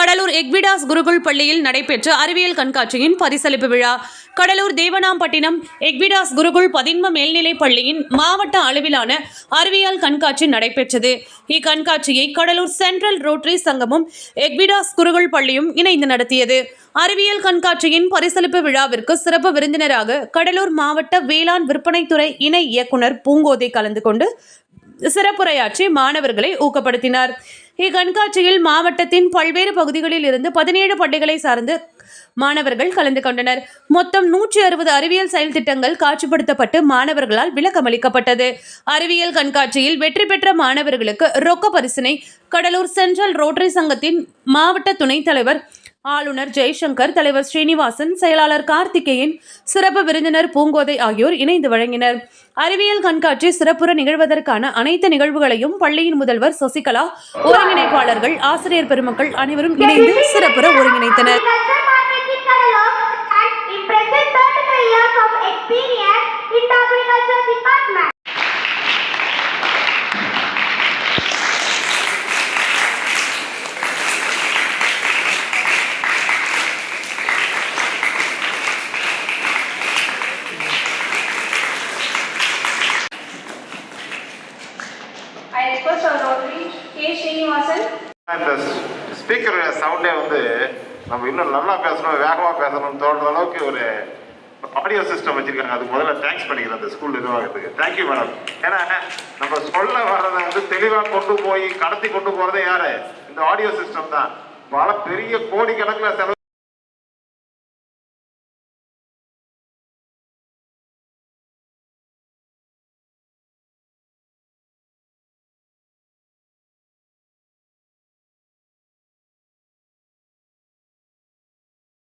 கடலூர் எக்விடாஸ் குருகுல் பள்ளியில் நடைபெற்ற அறிவியல் கண்காட்சியின் பரிசளிப்பு விழா. கடலூர் தேவனாம்பட்டினம் எக்விடாஸ் குருகுல் பதின்ம மேல்நிலைப் பள்ளியின் மாவட்ட அளவிலான அறிவியல் கண்காட்சி நடைபெற்றது. இக்கண்காட்சியை கடலூர் சென்ட்ரல் ரோட்டரி சங்கமும் எக்விடாஸ் குருகுல் பள்ளியும் இணைந்து நடத்தியது. அறிவியல் கண்காட்சியின் பரிசளிப்பு விழாவிற்கு சிறப்பு விருந்தினராக கடலூர் மாவட்ட வேளாண் விற்பனைத்துறை இணை இயக்குனர் பூங்கோதை கலந்து கொண்டு சிறப்புரையாற்றி மாணவர்களை ஊக்கப்படுத்தினார். இக்கண்காட்சியில் மாவட்டத்தின் பல்வேறு பகுதிகளில் இருந்து பதினேழு பள்ளிகளை சார்ந்து மாணவர்கள் கலந்து கொண்டனர். மொத்தம் நூற்றி அறுபது அறிவியல் செயல் திட்டங்கள் காட்சிப்படுத்தப்பட்டு மாணவர்களால் விளக்கமளிக்கப்பட்டது அறிவியல் கண்காட்சியில் வெற்றி பெற்ற மாணவர்களுக்கு ரொக்க பரிசினை கடலூர் சென்ட்ரல் ரோட்டரி சங்கத்தின் மாவட்ட துணைத் தலைவர் ஆளுநர் ஜெய்சங்கர் தலைவர் ஸ்ரீனிவாசன் செயலாளர் கார்த்திகேயன் சிறப்பு விருந்தினர் பூங்கோதை ஆகியோர் இணைந்து வழங்கினர். அறிவியல் கண்காட்சி சிறப்புற நிகழ்வதற்கான அனைத்து நிகழ்வுகளையும் பள்ளியின் முதல்வர் சசிகலா ஒருங்கிணைப்பாளர்கள் ஆசிரியர் பெருமக்கள் அனைவரும் இணைந்து சிறப்புற ஒருங்கிணைத்தனர். I request our Rotary K. Srinivasan. இந்த ஸ்பீக்கர் சவுண்டே வந்து நம்ம இன்னும் நல்லா பேசணும் வேகமாக பேசணும்னு தோன்ற அளவுக்கு ஒரு ஆடியோ சிஸ்டம் வச்சிருக்காங்க. அதுக்கு முதல்ல தேங்க்ஸ் பண்ணிக்கிறேன் அந்த ஸ்கூல் நிர்வாகத்துக்கு. தேங்க்யூ மேடம் ஏன்னா நம்ம சொல்ல வர்றதை வந்து தெளிவாக கொண்டு போய் கடத்தி கொண்டு போகிறதே யாரு? இந்த ஆடியோ சிஸ்டம் தான். பல பெரிய கோடிக்கணக்கில் செலவு